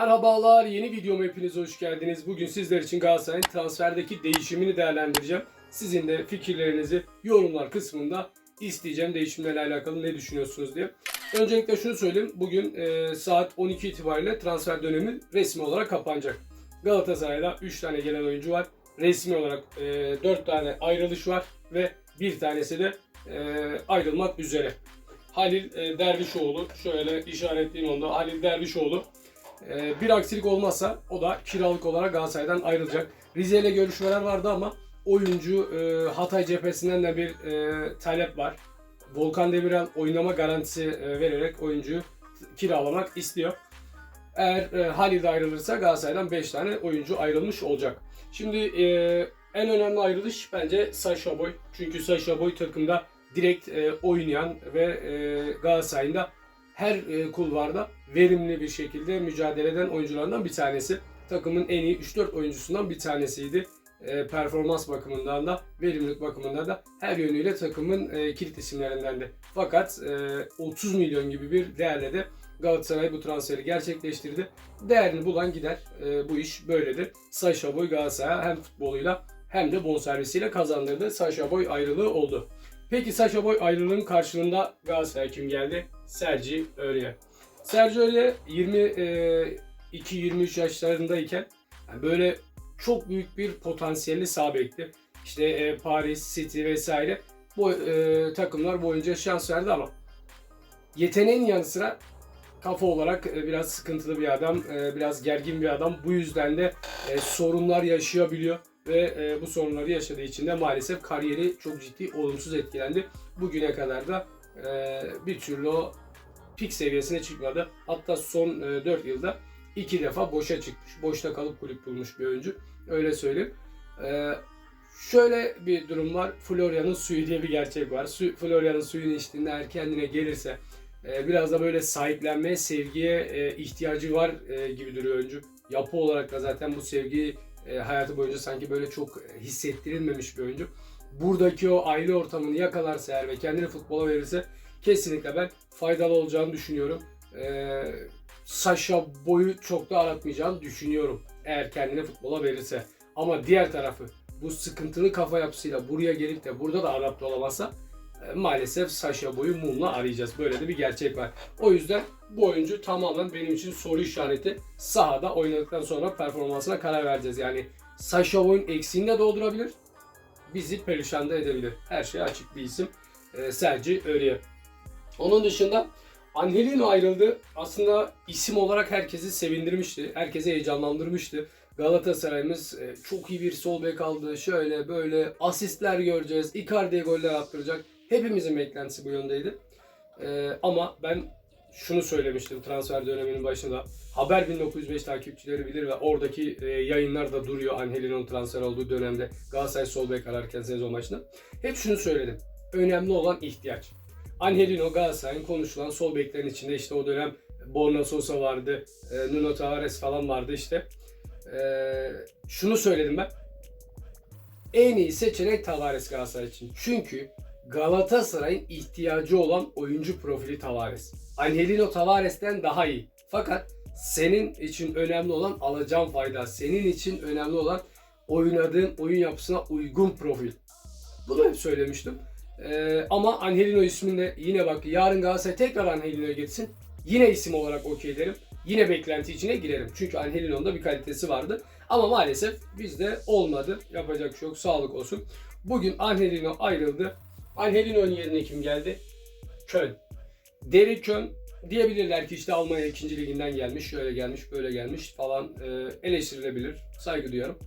Merhabalar, yeni videoma hepiniz hoş geldiniz. Bugün sizler için Galatasaray'ın transferdeki değişimini değerlendireceğim. Sizin de fikirlerinizi yorumlar kısmında isteyeceğim değişimlerle alakalı ne düşünüyorsunuz diye. Öncelikle şunu söyleyeyim, bugün e, saat 12 itibariyle transfer dönemi resmi olarak kapanacak. Galatasaray'da 3 tane gelen oyuncu var. Resmi olarak e, 4 tane ayrılış var ve bir tanesi de e, ayrılmak üzere. Halil e, Dervişoğlu, şöyle işaretleyeyim onu da. Halil Dervişoğlu ee, bir aksilik olmazsa o da kiralık olarak Galatasaray'dan ayrılacak. Rize ile görüşmeler vardı ama oyuncu e, Hatay cephesinden de bir e, talep var. Volkan Demirel oynama garantisi e, vererek oyuncuyu kiralamak istiyor. Eğer e, Halil ayrılırsa Galatasaray'dan 5 tane oyuncu ayrılmış olacak. Şimdi e, en önemli ayrılış bence Sasha Boy. Çünkü Sasha Boy takımda direkt e, oynayan ve e, Galatasaray'ın da her e, kulvarda verimli bir şekilde mücadele eden oyunculardan bir tanesi. Takımın en iyi 3-4 oyuncusundan bir tanesiydi. E, performans bakımından da, verimlilik bakımından da her yönüyle takımın e, kilit isimlerindendi. Fakat e, 30 milyon gibi bir değerle de Galatasaray bu transferi gerçekleştirdi. Değerini bulan gider. E, bu iş böyledir. Saşa Boy Galatasaray'a hem futboluyla hem de bonservisiyle kazandırdı. Saşa Boy ayrılığı oldu. Peki Saşa Boy ayrılığının karşılığında Galatasaray'a kim geldi? Sergi Aurier. Sergi Aurier 22-23 yaşlarındayken yani böyle çok büyük bir potansiyelli sağ. İşte e, Paris, City vesaire bu e, takımlar boyunca şans verdi ama yeteneğin yanı sıra kafa olarak e, biraz sıkıntılı bir adam, e, biraz gergin bir adam. Bu yüzden de e, sorunlar yaşayabiliyor ve e, bu sorunları yaşadığı için de maalesef kariyeri çok ciddi olumsuz etkilendi. Bugüne kadar da e, bir türlü o pik seviyesine çıkmadı. Hatta son e, 4 yılda iki defa boşa çıkmış. Boşta kalıp kulüp bulmuş bir oyuncu. Öyle söyleyeyim. E, şöyle bir durum var. Florya'nın suyu diye bir gerçek var. Florya'nın suyunu içtiğinde eğer kendine gelirse e, biraz da böyle sahiplenmeye, sevgiye e, ihtiyacı var e, gibi duruyor oyuncu. Yapı olarak da zaten bu sevgiyi e, hayatı boyunca sanki böyle çok hissettirilmemiş bir oyuncu. Buradaki o aile ortamını yakalarsa eğer ve kendini futbola verirse kesinlikle ben faydalı olacağını düşünüyorum. E, Sasha boyu çok da aratmayacağını düşünüyorum eğer kendini futbola verirse. Ama diğer tarafı bu sıkıntılı kafa yapısıyla buraya gelip de burada da adapte olamazsa e, maalesef Sasha boyu mumla arayacağız. Böyle de bir gerçek var. O yüzden bu oyuncu tamamen benim için soru işareti. Sahada oynadıktan sonra performansına karar vereceğiz. Yani Sasha boyun eksiğini de doldurabilir. Bizi perişan da edebilir. Her şey açık bir isim. E, Sergi Aurier. Onun dışında Angelino ayrıldı. Aslında isim olarak herkesi sevindirmişti. Herkese heyecanlandırmıştı. Galatasaray'ımız e, çok iyi bir sol bek aldı. Şöyle böyle asistler göreceğiz. Icardi'ye goller attıracak. Hepimizin beklentisi bu yöndeydi. E, ama ben şunu söylemiştim transfer döneminin başında. Haber 1905 takipçileri bilir ve oradaki e, yayınlar da duruyor Angelino'nun transfer olduğu dönemde Galatasaray sol bek ararken sezon başında. Hep şunu söyledim. Önemli olan ihtiyaç. Angelino Galatasaray'ın konuşulan sol beklerin içinde işte o dönem Borna Sosa vardı, e, Nuno Tavares falan vardı işte. E, şunu söyledim ben. En iyi seçenek Tavares Galatasaray için. Çünkü Galatasaray'ın ihtiyacı olan oyuncu profili Tavares. Angelino Tavares'ten daha iyi. Fakat senin için önemli olan alacağın fayda. Senin için önemli olan oynadığın oyun yapısına uygun profil. Bunu hep söylemiştim. Ee, ama Angelino isminde yine bak yarın Galatasaray tekrar Angelino'ya gitsin. Yine isim olarak okey derim. Yine beklenti içine girerim. Çünkü Angelino'nun bir kalitesi vardı. Ama maalesef bizde olmadı. Yapacak bir şey yok. Sağlık olsun. Bugün Angelino ayrıldı. Angelino'nun yerine kim geldi? Köln. Derek Köln diyebilirler ki işte Almanya 2. liginden gelmiş, şöyle gelmiş, böyle gelmiş falan e, eleştirilebilir. Saygı duyuyorum.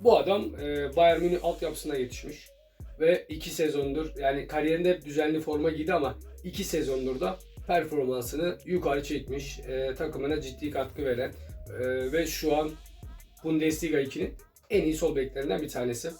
Bu adam e, Bayern Münih altyapısına yetişmiş ve 2 sezondur yani kariyerinde hep düzenli forma giydi ama 2 sezondur da performansını yukarı çekmiş, e, takımına ciddi katkı veren e, ve şu an Bundesliga 2'nin en iyi sol beklerinden bir tanesi.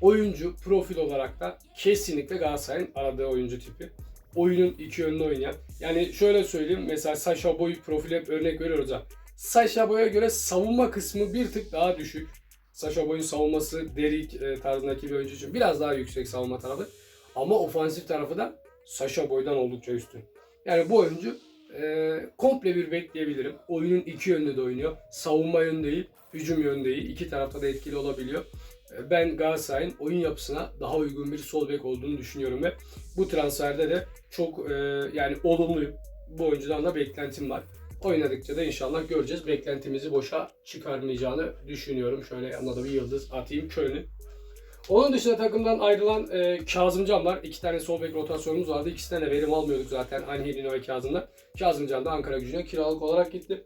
Oyuncu profil olarak da kesinlikle Galatasaray'ın aradığı oyuncu tipi. Oyunun iki yönlü oynayan. Yani şöyle söyleyeyim mesela Sasha Boy profili hep örnek veriyoruz ha. Sasha Boy'a göre savunma kısmı bir tık daha düşük. Sasha Boy'un savunması Derik e, tarzındaki bir oyuncu için biraz daha yüksek savunma tarafı. Ama ofansif tarafı da Sasha Boy'dan oldukça üstün. Yani bu oyuncu e, komple bir bekleyebilirim. Oyunun iki yönde de oynuyor. Savunma yönü değil, hücum yönü değil. İki tarafta da etkili olabiliyor. E, Ben Galatasaray'ın oyun yapısına daha uygun bir sol bek olduğunu düşünüyorum ve bu transferde de çok e, yani olumluyum. Bu oyuncudan da beklentim var. Oynadıkça da inşallah göreceğiz. Beklentimizi boşa çıkarmayacağını düşünüyorum. Şöyle yanına da bir yıldız atayım Köln'ün. Onun dışında takımdan ayrılan e, Kazımcan var. İki tane sol bek rotasyonumuz vardı. İkisinden de verim almıyorduk zaten. Angelino ve Kazım'dan. Kazımcan da Ankara gücüne kiralık olarak gitti.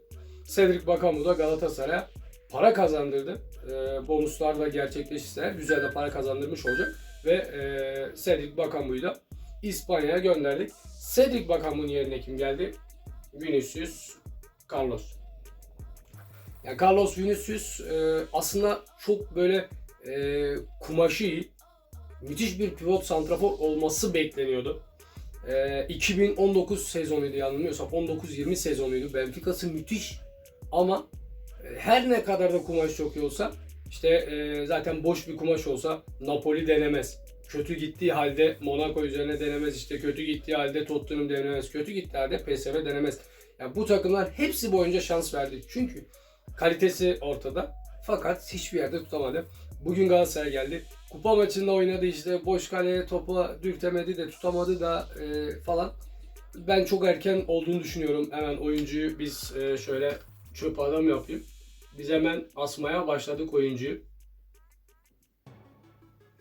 Cedric Bakamu da Galatasaray'a para kazandırdı. E, bonuslar da gerçekleşirse güzel de para kazandırmış olacak. Ve e, Cedric Bakamu'yu da İspanya'ya gönderdik. Cedric Bakamu'nun yerine kim geldi? Vinicius Carlos. Yani Carlos Vinicius e, aslında çok böyle e, kumaşı iyi. Müthiş bir pivot santrafor olması bekleniyordu. E, 2019 sezonuydu yanılmıyorsam 19-20 sezonuydu. Benfica'sı müthiş ama e, her ne kadar da kumaş çok iyi olsa işte e, zaten boş bir kumaş olsa Napoli denemez. Kötü gittiği halde Monaco üzerine denemez. işte kötü gittiği halde Tottenham denemez. Kötü gittiği halde PSV denemez. Yani bu takımlar hepsi boyunca şans verdi. Çünkü kalitesi ortada. Fakat hiçbir yerde tutamadı. Bugün Galatasaray geldi. Kupa maçında oynadı işte boş kaleye topa dürtemedi de tutamadı da e, falan. Ben çok erken olduğunu düşünüyorum. Hemen oyuncuyu biz e, şöyle çöp adam yapayım. Biz hemen asmaya başladık oyuncuyu.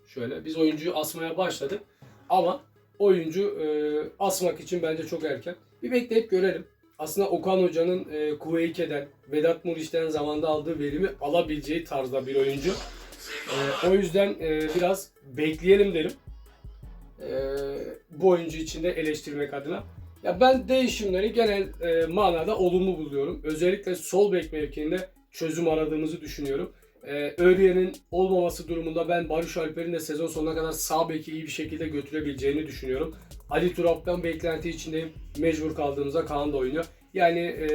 Şöyle biz oyuncuyu asmaya başladık. Ama oyuncu e, asmak için bence çok erken. Bir bekleyip görelim. Aslında Okan Hoca'nın e, Kuveyke'den, Vedat Muriç'ten zamanda aldığı verimi alabileceği tarzda bir oyuncu. E, o yüzden e, biraz bekleyelim derim. E, bu oyuncu için de eleştirmek adına. Ya ben değişimleri genel e, manada olumlu buluyorum. Özellikle sol bek mevkiinde çözüm aradığımızı düşünüyorum. Öriye'nin olmaması durumunda ben Barış Alper'in de sezon sonuna kadar sağ beki iyi bir şekilde götürebileceğini düşünüyorum. Ali Turap'tan beklenti içindeyim. Mecbur kaldığımızda Kaan da oynuyor. Yani e,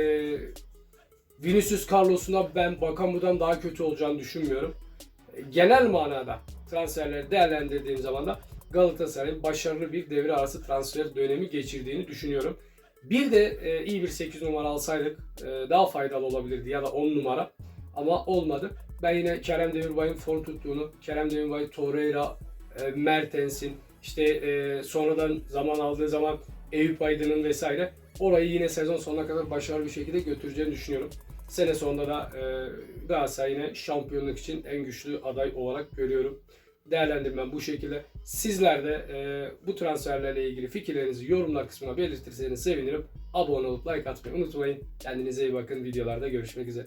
Vinicius Carlos'una ben Bakamu'dan daha kötü olacağını düşünmüyorum. E, Genel manada transferleri değerlendirdiğim zaman da Galatasaray'ın başarılı bir devre arası transfer dönemi geçirdiğini düşünüyorum. Bir de e, iyi bir 8 numara alsaydık e, daha faydalı olabilirdi ya da 10 numara ama olmadı. Ben yine Kerem Demirbay'ın form tuttuğunu, Kerem Demirbay, Torreira, e, Mertens'in işte e, sonradan zaman aldığı zaman Eyüp Aydın'ın vesaire orayı yine sezon sonuna kadar başarılı bir şekilde götüreceğini düşünüyorum. Sene sonunda da e, Galatasaray yine şampiyonluk için en güçlü aday olarak görüyorum. Değerlendirmem bu şekilde. Sizler de e, bu transferlerle ilgili fikirlerinizi yorumlar kısmına belirtirseniz sevinirim. Abone olup like atmayı unutmayın. Kendinize iyi bakın. Videolarda görüşmek üzere.